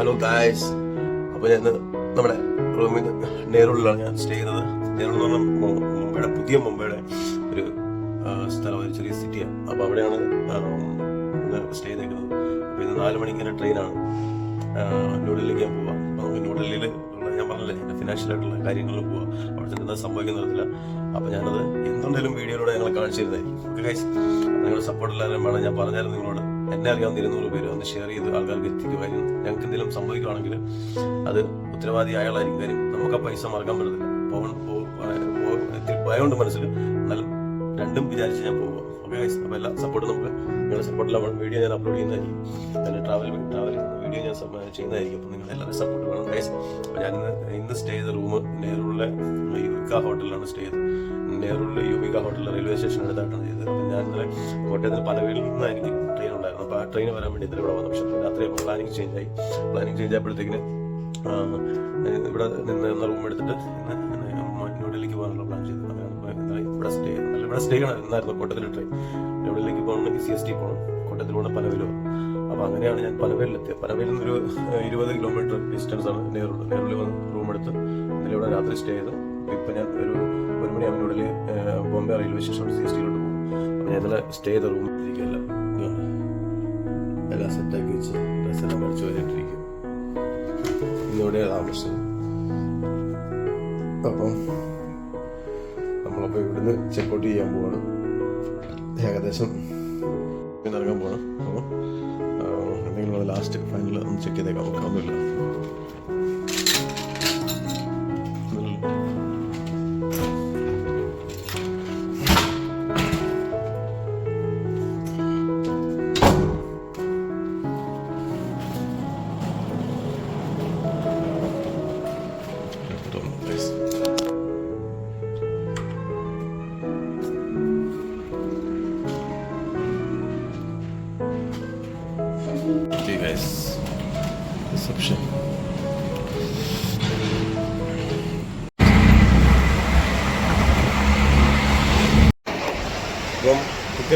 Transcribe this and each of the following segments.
Hello guys അപ്പോൾ ഞാൻ നമ്മുടെ റൂമിൽ നേരുള്ളിലാണ് ഞാൻ സ്റ്റേ ചെയ്തത് നേരുള്ള മുംബൈയുടെ പുതിയ മുംബൈയുടെ ഒരു സ്ഥലം ഒരു ചെറിയ സിറ്റിയാണ് അപ്പോൾ അവിടെയാണ് സ്റ്റേ ചെയ്തേക്കുന്നത്. അപ്പോൾ ഇന്ന് നാല് മണിക്ക് തന്നെ ട്രെയിനാണ് ന്യൂഡൽഹിക്ക് ഞാൻ പോവാം. അപ്പോൾ നമുക്ക് ന്യൂഡൽഹിയിൽ ഞാൻ പറഞ്ഞില്ലേ എന്റെ ഫിനാൻഷ്യൽ ആയിട്ടുള്ള കാര്യങ്ങളിൽ പോവാം. അവിടെ ചെന്ന് എന്താ സംഭവിക്കുന്നില്ല അപ്പോൾ ഞാനത് എന്തുണ്ടെങ്കിലും വീഡിയോയിലൂടെ ഞങ്ങൾ കാണിച്ചു തരുന്നതായിരിക്കും. ഓക്കെ ഗൈസ് നിങ്ങളുടെ സപ്പോർട്ട് എല്ലാവരും വേണം. ഞാൻ പറഞ്ഞാലും നിങ്ങളോട്. എന്നെ അറിയാവുന്ന ഇരുന്നൂറ് പേര് ഒന്ന് ഷെയർ ചെയ്ത് ആൾക്കാർക്ക് എത്തിക്കുമായിരുന്നു ഞങ്ങൾക്ക് എന്തെങ്കിലും സംഭവിക്കുകയാണെങ്കിൽ അത് ഉത്തരവാദി അയാളായിരിക്കും കാര്യം. നമുക്ക് ആ പൈസ മറക്കാൻ പറ്റത്തില്ല. പോകണം ഇത്തിരി ഭയമുണ്ട് മനസ്സിൽ. എന്നാലും രണ്ടും വിചാരിച്ച് ഞാൻ പോകും ഓക്കെ അപ്പോൾ എല്ലാ സപ്പോർട്ട് നമുക്ക്. നിങ്ങളുടെ സപ്പോർട്ടിലാണ് വീഡിയോ ഞാൻ അപ്ലോഡ് ചെയ്യുന്നതായിരിക്കും. പിന്നെ ട്രാവൽ ട്രാവൽ വീഡിയോ ഞാൻ ചെയ്യുന്നതായിരിക്കും. അപ്പോൾ നിങ്ങൾ എല്ലാവരും സപ്പോർട്ട് വേണം. ഗൈസ് ഞാൻ ഇന്ന് ഇന്ന് സ്റ്റേ ചെയ്ത റൂം നെഹ്റുവിലെ യുവിക ഹോട്ടലിലാണ് സ്റ്റേ ചെയ്തത്. നെഹ്റുവിലെ യുവിക ഹോട്ടലിൽ റെയിൽവേ സ്റ്റേഷൻ അടുത്തായിട്ടാണ് ചെയ്തത്. അപ്പോൾ ഞാൻ ഇന്നലെ കോട്ടയത്തിന് പല വീട്ടിൽ എനിക്ക് ട്രെയിൻ വരാൻ വേണ്ടി ഇവിടെ വന്നു. പക്ഷേ രാത്രി പ്ലാനിങ് ചേഞ്ച് ആയി. പ്ലാനിങ് ചേഞ്ച് ആയപ്പോഴത്തേക്കിന് ഇവിടെ നിന്ന് എന്ന റൂം എടുത്തിട്ട് ന്യൂഡൽഹിക്ക് പോകാനുള്ള പ്ലാൻ ചെയ്തു. അങ്ങനെയാണ് ഇവിടെ സ്റ്റേ അല്ല ഇവിടെ സ്റ്റേ എന്നായിരുന്നു കോട്ടയത്തിൽ ട്രെയിൻ ന്യൂഡൽഹിക്ക് പോകണമെങ്കിൽ സി എസ് ടി പോകണം. കോട്ടയത്തിലൂടെ പനവേലും അപ്പോൾ അങ്ങനെയാണ് ഞാൻ പനവേലിലെത്തിയത്. പനവേലിൽ നിന്നൊരു ഇരുപത് കിലോമീറ്റർ ഡിസ്റ്റൻസ് ആണ് നെഹ്റു നേരിൽ വന്ന് റൂം എടുത്ത് ഇവിടെ രാത്രി സ്റ്റേ ചെയ്ത്. ഇപ്പം ഞാൻ ഒരു ഒരു മണി New Delhi Bombay railway station C S ടിയിലോട്ട് പോകും. അപ്പോൾ ഞാൻ ഇന്നലെ സ്റ്റേ ചെയ്ത റൂം ഇരിക്കുകയല്ല. എല്ലാം സെറ്റാക്കി വെച്ച് ഡ്രസ്സെല്ലാം മരിച്ചു വരായിട്ടിരിക്കും ഇന്നിവിടെ താമസം അപ്പം നമ്മളപ്പോൾ ഇവിടുന്ന് ചെക്കൗട്ട് ചെയ്യാൻ പോവാണ്. ഏകദേശം ഇറങ്ങാൻ പോകണം അപ്പോൾ എന്തെങ്കിലും ലാസ്റ്റ് ഫൈനൽ ഒന്ന് ചെക്ക് ചെയ്തേക്കാം. ഒന്നുമില്ല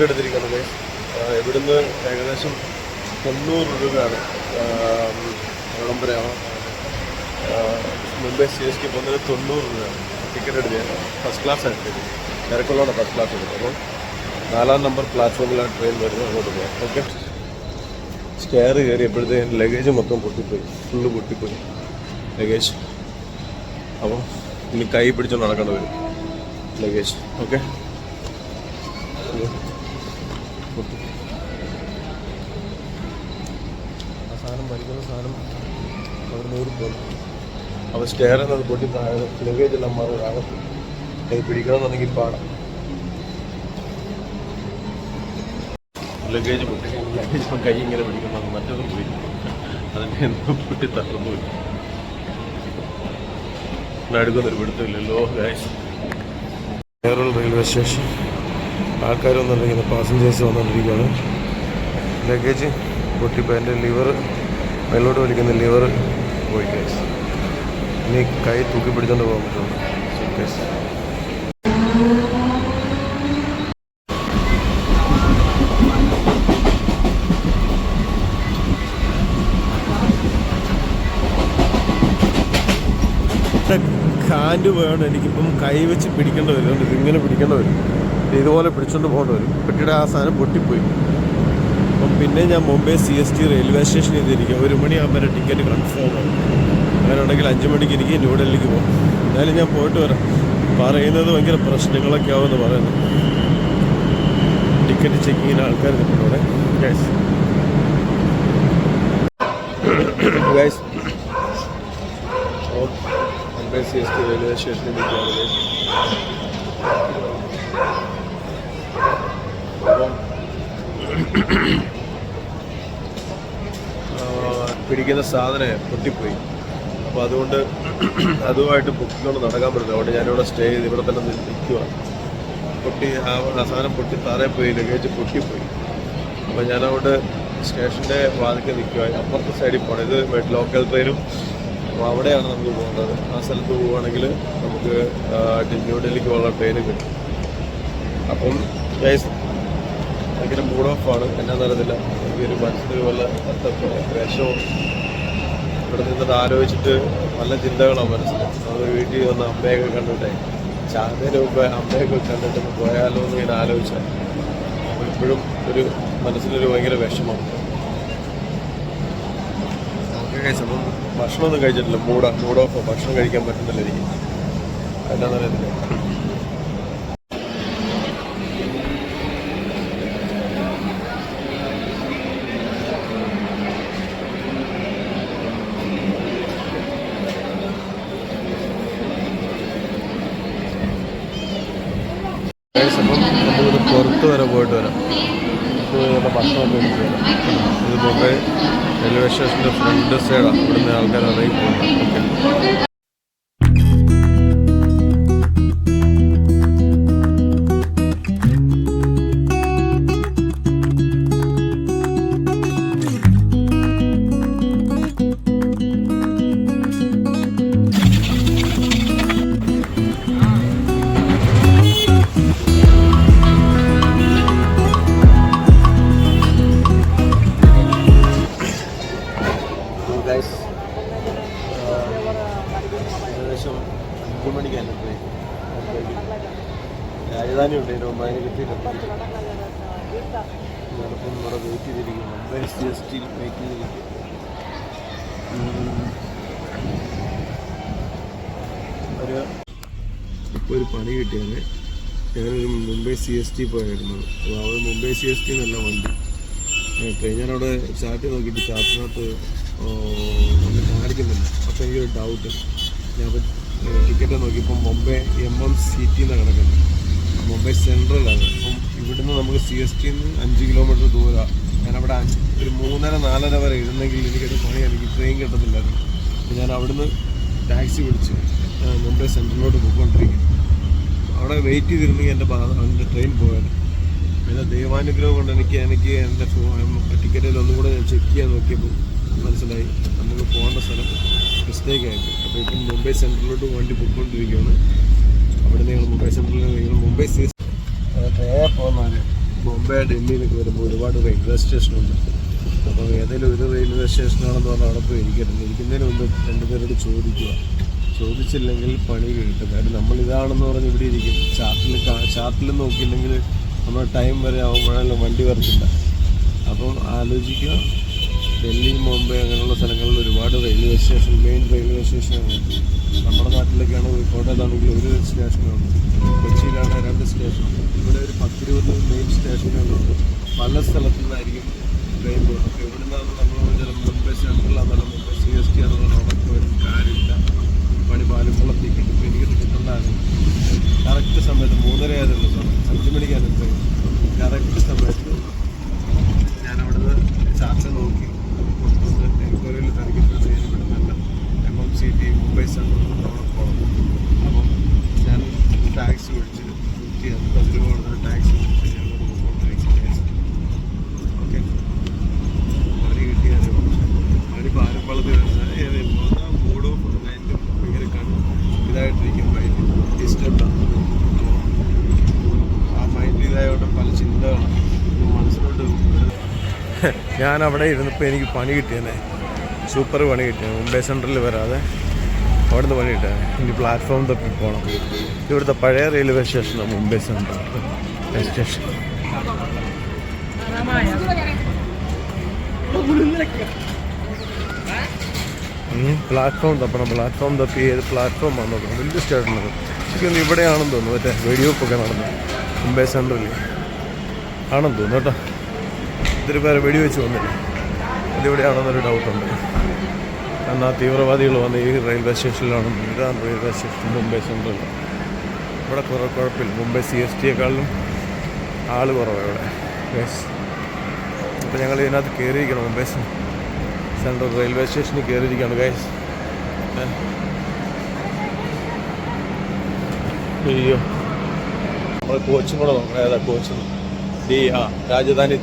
ടിക്കറ്റ് എടുത്തിരിക്കുന്നത്. ഇവിടുന്ന് ഏകദേശം തൊണ്ണൂറ് രൂപയാണ് വിളംബരമാണ് മുംബൈ സി എസ് കെ പോകുന്നത് തൊണ്ണൂറ് രൂപയാണ്. ടിക്കറ്റ് എടുത്തത് ഫസ്റ്റ് ക്ലാസ് എടുത്തത്. തിരക്കുള്ളതാണ് ഫസ്റ്റ് ക്ലാസ് എടുത്തത്. അപ്പോൾ നാലാം നമ്പർ പ്ലാറ്റ്ഫോമിലാണ് ട്രെയിൻ വരുന്നത് അങ്ങോട്ട് പോകാം ഓക്കെ സ്റ്റെയർ കയറിയപ്പോഴത്തേക്കും ലഗേജ് മൊത്തം പൊട്ടിപ്പോയി. ഫുള്ള് പൊട്ടിപ്പോയി. ലഗേജ് അപ്പോൾ ഇനി കൈ പിടിച്ചോണ്ട് നടക്കേണ്ടി വരും. ലഗേജ് ഓക്കെ ആ സാധനം വലിക്കുന്ന സാധനം അവർ നൂറ് പോകും അവർ സ്റ്റെയർ എന്നത് പൊട്ടി താഴെ ലഗേജ് എല്ലാം മാറി അകത്ത്. അത് പിടിക്കണമെന്നുണ്ടെങ്കിൽ പാടാം. ലഗേജ് പൊട്ടി. ലഗേജ് കൈ ഇങ്ങനെ പിടിക്കണം. മറ്റൊന്നും പോയി. അതിന്റെ എന്തോ പൊട്ടി തകർന്നു പോയി. അടുക്കുന്നൊരു പിടുത്തമില്ലല്ലോ ഗായ്സ് കേരള റെയിൽവേ സ്റ്റേഷൻ. ആൾക്കാരൊന്നും അല്ലെങ്കിൽ പാസഞ്ചേഴ്സ് വന്നുകൊണ്ടിരിക്കുകയാണ് ലഗേജ് പൊട്ടിപ്പോൾ എന്റെ ലിവർ മേലോട്ട് വലിക്കുന്ന ലിവർ പോയി കേസ് ഇനി കൈ തൂക്കി പിടിച്ചോണ്ട് പോകാൻ പറ്റുള്ളൂ. കേസ് കാൻഡ് വേണം എനിക്കിപ്പം കൈ വെച്ച് പിടിക്കേണ്ടി വരും. ഇങ്ങനെ പിടിക്കേണ്ടി വരും. ഇതുപോലെ പിടിച്ചുകൊണ്ട് പോകേണ്ടി വരും പെട്ടിയുടെ ആ സാധനം പൊട്ടിപ്പോയി. അപ്പം പിന്നെ ഞാൻ Mumbai C S T railway സ്റ്റേഷനിൽ എത്തിയിരിക്കും ഒരു മണിയാകുമ്പോൾ എന്റെ ടിക്കറ്റ് കൺഫേം ആവും. അഞ്ച് മണിക്ക് എനിക്ക് ന്യൂഡൽഹിക്ക് പോകും എന്തായാലും ഞാൻ പോയിട്ട് വരാം. പറയുന്നത് ഭയങ്കര പ്രശ്നങ്ങളൊക്കെ ആവുമെന്ന് പറയുന്നു. ടിക്കറ്റ് ചെക്കിങ്ങിന് ആൾക്കാർ കിട്ടുന്നവിടെ guys guys Mumbai C S T railway സ്റ്റേഷനിൽ നിൽക്കുകയാണ് അപ്പം ആ, പിടിക്കുന്ന സാധനം പൊട്ടിപ്പോയി. അപ്പോൾ അതുകൊണ്ട് അതുമായിട്ട് പൊക്കിക്കൊണ്ട് നടക്കാൻ പറ്റില്ല. അതുകൊണ്ട് ഞാനിവിടെ സ്റ്റേ ചെയ്ത് ഇവിടെ തന്നെ നിൽക്കുക പൊട്ടി ആ സാധനം പൊട്ടി താഴെ പോയി ലഗേജ് പൊട്ടിപ്പോയി. അപ്പോൾ ഞാനവിടെ സ്റ്റേഷന്റെ വാതിക്കൽ നിൽക്കുക അപ്പുറത്തെ സൈഡിൽ പോകണം ഇത് ലോക്കൽ ട്രെയിനും അപ്പോൾ അവിടെയാണ് നമുക്ക് പോകേണ്ടത്. ആ സ്ഥലത്ത് പോവുകയാണെങ്കിൽ നമുക്ക് ആ, ന്യൂഡൽഹിക്ക് പോകാനുള്ള ട്രെയിൻ കിട്ടും. അപ്പം ഭയങ്കര മൂഡ് ഓഫ് ആണ്. എന്നാന്ന് അറിയത്തില്ല. ഒരു മനസ്സിൽ വല്ല വിഷമോ ഇവിടെ നിന്നിട്ട് ആലോചിച്ചിട്ട് നല്ല ചിന്തകളാണ് മനസ്സിൽ നമ്മൾ വീട്ടിൽ വന്ന അമ്മയൊക്കെ കണ്ടിട്ടേ ചാകുന്നതിന് മുമ്പ് അമ്മയൊക്കെ കണ്ടിട്ട് പോയാലോ എന്ന് ഇങ്ങനെ ആലോചിച്ചാൽ അപ്പോൾ ഇപ്പോഴും ഒരു മനസ്സിലൊരു ഭയങ്കര വിഷമം. കഴിച്ചപ്പം കഴിച്ചു ഭക്ഷണമൊന്നും കഴിച്ചിട്ടില്ല. മൂഡ് മൂഡ് ഓഫ് ഭക്ഷണം കഴിക്കാൻ പറ്റുന്നില്ല എനിക്ക്. എന്നാന്ന് അറിയത്തില്ല Guys, അപ്പം നമുക്കിത് പുറത്ത് വരെ നല്ല ഭക്ഷണമൊക്കെ ഇത് മുംബൈ റെയിൽവേ സ്റ്റേഷന്റെ ഫ്രണ്ട് സൈഡാണ് ഇവിടുന്ന് ആൾക്കാർ ഇറങ്ങി ഒരു ഇപ്പോൾ ഒരു പണി കിട്ടിയാണ്. ഞാനൊരു മുംബൈ സി എസ് ടി പോയായിരുന്നു. അപ്പോൾ അവിടെ മുംബൈ സി എസ് ടി എന്നല്ല വണ്ടി. ട്രെയിൻ ഞാനവിടെ ചാർട്ട് നോക്കിയിട്ട് ചാർട്ടിനകത്ത് ഒന്ന് കാണിക്കുന്നില്ല അപ്പോൾ എനിക്കൊരു ഡൗട്ട് ഞാൻ ടിക്കറ്റ് നോക്കിയപ്പോൾ Mumbai M M C T എന്നാണ് കിടക്കുന്നത്. മുംബൈ സെൻട്രലാണ് അപ്പം ഇവിടുന്ന് നമുക്ക് സി എസ് ടിന്ന് അഞ്ച് കിലോമീറ്റർ ദൂരമാണ് ഞാനവിടെ ഒരു മൂന്നര നാലര വരെ ഇരുന്നെങ്കിൽ എനിക്കൊരു പണി എനിക്ക് ട്രെയിൻ കിട്ടത്തില്ലായിരുന്നു. അപ്പോൾ ഞാൻ അവിടുന്ന് ടാക്സി വിളിച്ച് മുംബൈ സെൻട്രലിലോട്ട് പോയിക്കൊണ്ടിരിക്കും അവിടെ വെയിറ്റ് ചെയ്തിരുന്നെങ്കിൽ എന്റെ എന്റെ ട്രെയിൻ പോയായിരുന്നു. പിന്നെ ദൈവാനുഗ്രഹം കൊണ്ട് എനിക്ക് എനിക്ക് എന്റെ ടിക്കറ്റിൽ ഒന്നും കൂടെ ഞാൻ ചെക്ക് ചെയ്യാൻ നോക്കിയപ്പോൾ മനസ്സിലായി നമുക്ക് പോകേണ്ട സ്ഥലം മിസ്റ്റേക്ക് ആയിട്ട്. അപ്പോൾ ഇപ്പം മുംബൈ സെൻട്രലിലോട്ട് വണ്ടി പോയിക്കൊണ്ടിരിക്കുകയാണ്. അവിടെ നിങ്ങൾ മുംബൈ സെൻട്രലിൽ നിങ്ങൾ മുംബൈ സി ട്രെയിനിൽ പോകുന്നാൽ മുംബൈ ഡൽഹിയിലൊക്കെ വരുമ്പോൾ ഒരുപാട് റെയിൽവേ സ്റ്റേഷനുണ്ട് അപ്പോൾ ഏതെങ്കിലും ഒരു റെയിൽവേ സ്റ്റേഷനാണെന്ന് പറഞ്ഞാൽ അവിടെ പോയി ഇരിക്കരുത്. ഇരിക്കുന്നതിന് മുമ്പ് രണ്ടുപേരോട് ചോദിക്കുക. ചോദിച്ചില്ലെങ്കിൽ പണി കിട്ടും. കാര്യം നമ്മൾ ഇതാണെന്ന് പറഞ്ഞ് ഇവിടെ ഇരിക്കും. ചാർട്ടിൽ ചാർട്ടിൽ നോക്കിയില്ലെങ്കിൽ നമ്മൾ ടൈം വരെ ആവുമ്പോഴല്ലോ വണ്ടി വരത്തില്ല. അപ്പം ആലോചിക്കുക. ഡൽഹി മുംബൈ അങ്ങനെയുള്ള സ്ഥലങ്ങളിൽ ഒരുപാട് റെയിൽവേ സ്റ്റേഷൻ മെയിൻ റെയിൽവേ സ്റ്റേഷനാണ് നമ്മുടെ നാട്ടിലൊക്കെയാണ് കോട്ടയത്താണെങ്കിൽ ഒരു സ്റ്റേഷനാണ് കൊച്ചിയിലാണ് രണ്ട് സ്റ്റേഷൻ ഇവിടെ ഒരു പത്തിരുപത് മെയിൻ സ്റ്റേഷനുകളുണ്ട് പല സ്ഥലത്തു നിന്നായിരിക്കും ട്രെയിൻ പോകുന്നത്. ഇവിടെ നിന്നാണ് നമ്മൾ ചിലപ്പോൾ മുംബൈ സെൻട്രലാണെന്നല്ല മുംബൈ സി എസ് ടി ആണെന്നുള്ള അവർക്ക് വരും കാര്യമില്ല. പണി ടിക്കറ്റ് ഇപ്പോൾ എനിക്ക് കിട്ടുന്നതാണ് കറക്റ്റ് സമയത്ത് മൂന്നര ആയതുള്ളൂ സമയം അഞ്ച് മണിക്കാണ് ട്രെയിൻ കറക്റ്റ് സമയത്ത് ഞാൻ അവിടുന്ന് ചാർജ് നോക്കി എൻക്വയറിയിൽ തിരക്കിയിട്ട് ഞാൻ ഇവിടെ നല്ല M M C T Mumbai central അവിടെ പോകണം അപ്പം ഞാൻ ടാക്സി വിളിച്ച് നൂറ്റി എൺപത് രൂപ കൊടുത്തൊരു ടാക്സി വിളിച്ച് ഞാൻ ഇവിടെ പോയിക്കൊണ്ടിരിക്കുകയാണ് ഓക്കെ പണി കിട്ടിയാലോ പണി പാലപ്പള്ളത്ത് മൂഡ് ഓഫ് മൈൻഡ് ഭയങ്കര കൺ ഇതായിട്ടിരിക്കും മൈൻഡ് ഡിസ്റ്റർബാണ് അപ്പോൾ ആ മൈൻഡ് ഇതായതുകൊണ്ട് പല ചിന്തകളാണ് മനസ്സിലോട്ട് ഞാൻ അവിടെ ഇരുന്നപ്പോൾ എനിക്ക് പണി കിട്ടിയെന്നെ സൂപ്പർ പണി കിട്ടിയത് മുംബൈ സെൻട്രലിൽ വരാതെ അവിടുന്ന് പണി കിട്ടിയത് ഇനി പ്ലാറ്റ്ഫോം തപ്പി പോകണം ഇവിടുത്തെ പഴയ റെയിൽവേ സ്റ്റേഷനാണ് മുംബൈ സെൻട്രൽ സ്റ്റേഷൻ. പ്ലാറ്റ്ഫോം തപ്പണം. പ്ലാറ്റ്ഫോം തപ്പി ഏത് പ്ലാറ്റ്ഫോം നോക്കണം. വലിയ സ്റ്റേഷനാണ് എനിക്കൊന്ന് ഇവിടെയാണെന്ന് തോന്നുന്നു. മറ്റേ വെടിവെപ്പൊക്കെ നടന്നത് മുംബൈ സെൻട്രലിൽ ആണെന്ന് തോന്നുന്നു കേട്ടോ. ഒത്തിരി പേരെ വെടിവെച്ച് വന്നില്ല. അതിവിടെയാണെന്നൊരു ഡൗട്ടുണ്ട്. കാരണം ആ തീവ്രവാദികൾ വന്ന് ഈ റെയിൽവേ സ്റ്റേഷനിലാണ് ഇതാണ് റെയിൽവേ സ്റ്റേഷൻ മുംബൈ സെൻട്രൽ. ഇവിടെ കുറേ കുഴപ്പമില്ല. മുംബൈ സി എസ് ടിയെക്കാളിലും ആൾ കുറവാണ് ഇവിടെ. അപ്പോൾ ഞങ്ങൾ ഇതിനകത്ത് കയറിയിരിക്കണം മുംബൈ സെൻട്രൽ റെയിൽവേ സ്റ്റേഷനിൽ കയറിയിരിക്കുകയാണ് ഗൈസ് അയ്യോ. നമ്മൾ കോച്ചും കൂടെ നോക്കണം. ഏതാ കോച്ച്? ഡി ആ രാജധാനി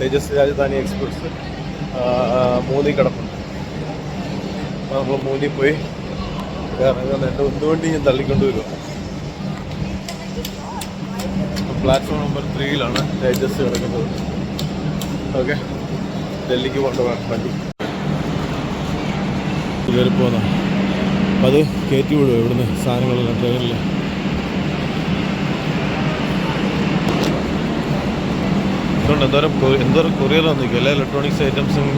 തേജസ് രാജധാനി എക്സ്പ്രസ് മൂന്നി കിടപ്പുണ്ട്. അപ്പോൾ മൂന്നി പോയി. ഇറങ്ങുന്ന എന്റെ ഉന്തുവണ്ടി ഞാൻ തള്ളിക്കൊണ്ട് വരുമോ പ്ലാറ്റ്ഫോം നമ്പർ ത്രീയിലാണ് തേജസ് കിടക്കുന്നത് ഓക്കെ ഡൽഹിക്ക് കൊണ്ടുപോകാൻ വണ്ടി. കയറി പോകുന്ന അത് കയറ്റി വിടുമോ ഇവിടുന്ന് സാധനങ്ങളെല്ലാം? ട്രെയിനിൽ അതുകൊണ്ട് എന്തോരം എന്തോരം കൊറിയർ വന്നിരിക്കും. എല്ലാ ഇലക്ട്രോണിക്സ് ഐറ്റംസും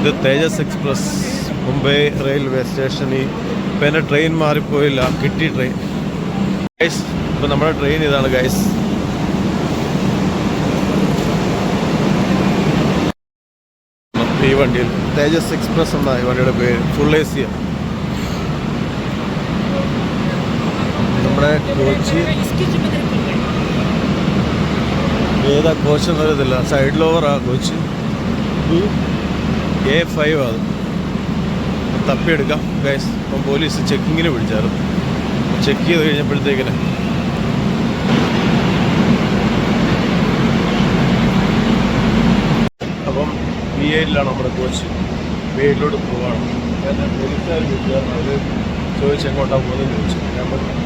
ഇത് തേജസ് എക്സ്പ്രസ് മുംബൈ റെയിൽവേ സ്റ്റേഷനിൽ ഇപ്പം എന്റെ ട്രെയിൻ മാറിപ്പോയില്ല. കിട്ടി ട്രെയിൻ ഗൈസ് ഇപ്പം നമ്മുടെ ട്രെയിൻ ഇതാണ് ഗൈസ് ഈ വണ്ടിയിൽ തേജസ് എക്സ്പ്രസ് എന്നാണ് ഈ വണ്ടിയുടെ പേര്. ഫുൾ എ സി നമ്മുടെ കൊച്ചി ഏതാ കോച്ച് എന്നറിയത്തില്ല സൈഡ് ലോവറാ കോച്ച് എ ഫൈവ് അത് തപ്പിയെടുക്കാം. ഗൈസ് അപ്പം പോലീസ് ചെക്കിങ്ങിന് വിളിച്ചായിരുന്നു. ചെക്ക് ചെയ്ത് കഴിഞ്ഞപ്പോഴത്തേക്കിന് അപ്പം ബി എയിലാണ് നമ്മുടെ കോച്ച് ബി എയിലോട്ട് പോവാണ്. ഞാൻ പോലീസുകാർ വിളിച്ചായിരുന്നു അവർ ചോദിച്ചെങ്ങോട്ടാണ് പോകുന്നത് ചോദിച്ചു. ഞാൻ പറഞ്ഞു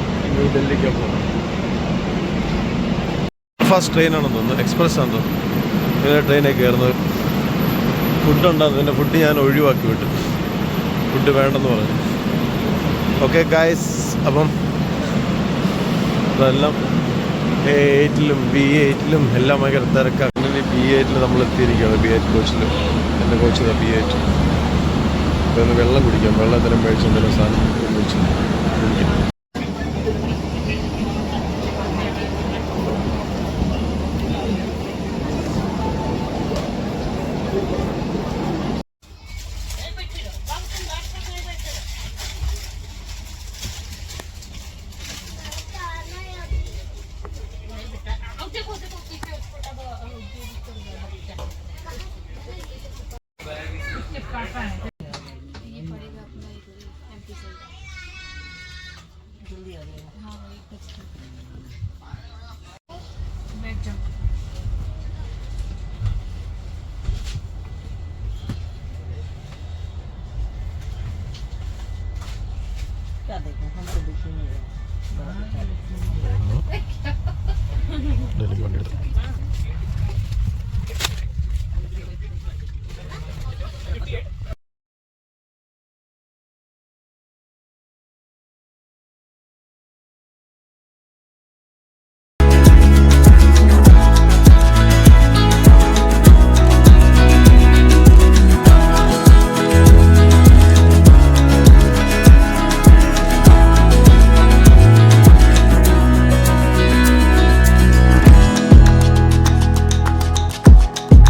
ഡൽഹിക്കാണ് പോകുന്നത് ഫാസ്റ്റ് ട്രെയിനാണെന്ന് തോന്നുന്നു. എക്സ്പ്രസ് ആണെന്ന് തോന്നുന്നു. ഇങ്ങനെ ട്രെയിനിൽ കയറുന്നത്. ഫുഡ് ഉണ്ടാകുന്നു പിന്നെ ഫുഡ് ഞാൻ ഒഴിവാക്കി വിട്ടു. ഫുഡ് വേണ്ടെന്ന് പറഞ്ഞു. ഓക്കെ ഗായ്സ് അപ്പം അതെല്ലാം എ എയ്റ്റിലും ബി എയ്റ്റിലും എല്ലാം ഭയങ്കര തിരക്കാണ് അങ്ങനെ ബി എയ്റ്റിൽ നമ്മൾ എത്തിയിരിക്കുകയാണ്. ബി എയ്റ്റ് കോച്ചിൽ എന്റെ കോച്ച് ബി എയ്റ്റ് ഒന്ന് വെള്ളം കുടിക്കാം. വെള്ളം എന്തെങ്കിലും മേടിച്ച് എന്തെങ്കിലും സാധനം കുടിക്കാം